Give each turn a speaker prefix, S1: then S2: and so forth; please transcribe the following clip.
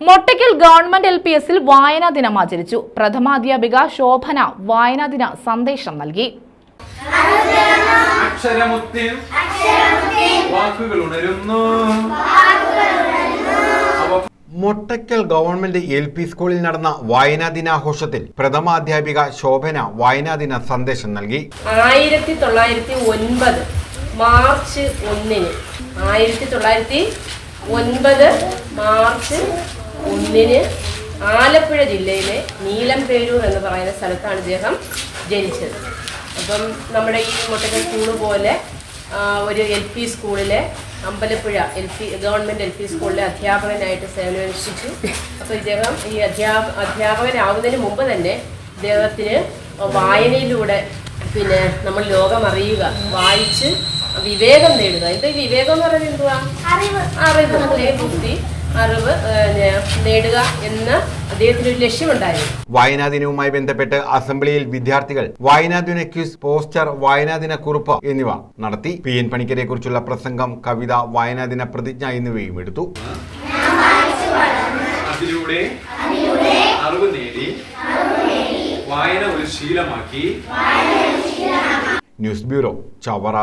S1: Mottakkal government L P എസിൽ വായനാ ദിനം ആചരിച്ചു. പ്രഥമാധ്യാപിക ശോഭന വായനാ ദിന സന്ദേശം നൽകി.
S2: അക്ഷരമുത്തിൽ വാക്കുകൾ ഉണരുന്നു. അവ
S3: മൊട്ടയ്ക്കൽ ഗവൺമെന്റ് എൽ പി സ്കൂളിൽ നടന്ന വായനാ ദിനാഘോഷത്തിൽ പ്രഥമാധ്യാപിക ശോഭന വായനാ ദിന സന്ദേശം നൽകി.
S4: ആയിരത്തി തൊള്ളായിരത്തി ഒൻപത് മാർച്ച് ഒന്നിന്. ആയിരത്തി തൊള്ളായിരത്തി ഒൻപത് മാർച്ച് ഒന്നിന് ആലപ്പുഴ ജില്ലയിലെ നീലം നീലംപേരൂർ എന്ന് പറയുന്ന സ്ഥലത്താണ് ഇദ്ദേഹം ജനിച്ചത്. അപ്പം നമ്മുടെ ഈ മുട്ടക്കൽ സ്കൂൾ പോലെ ഒരു എൽ പി സ്കൂളിലെ Ambalappuzha L P government L P സ്കൂളിലെ അധ്യാപകനായിട്ട് സേവനമനുഷ്ഠിച്ചു. അപ്പോൾ ഇദ്ദേഹം ഈ അധ്യാപ അധ്യാപകനാവുന്നതിന് മുമ്പ് തന്നെ ഇദ്ദേഹത്തിന് വായനയിലൂടെ പിന്നെ നമ്മൾ ലോകം അറിയുക വായിച്ച് വിവേകം നേടുക. എന്താ ഈ വിവേകം എന്ന് പറയുന്നത് എന്തുവാ? അറിവ് അറിവ് ബുദ്ധി. അറിവ് നേടുക എന്ന അദ്ദേഹത്തിന് ഒരു ലക്ഷ്യമുണ്ടായിരുന്നു.
S3: വായനാ ദിനവുമായി ബന്ധപ്പെട്ട് അസംബ്ലിയിൽ വിദ്യാർത്ഥികൾ വായനാ ദിന ക്യൂസ് പോസ്റ്റർ വായനാ ദിന കുറിപ്പ് എന്നിവ നടത്തി. പി എൻ പണിക്കരെ കുറിച്ചുള്ള പ്രസംഗം കവിത വായനാ ദിന പ്രതിജ്ഞ എന്നിവയും എടുത്തു.
S2: അതിലൂടെ അറിവ് നേടി വായന ഒരു ശീലമാക്കി.
S3: News bureau Chavara.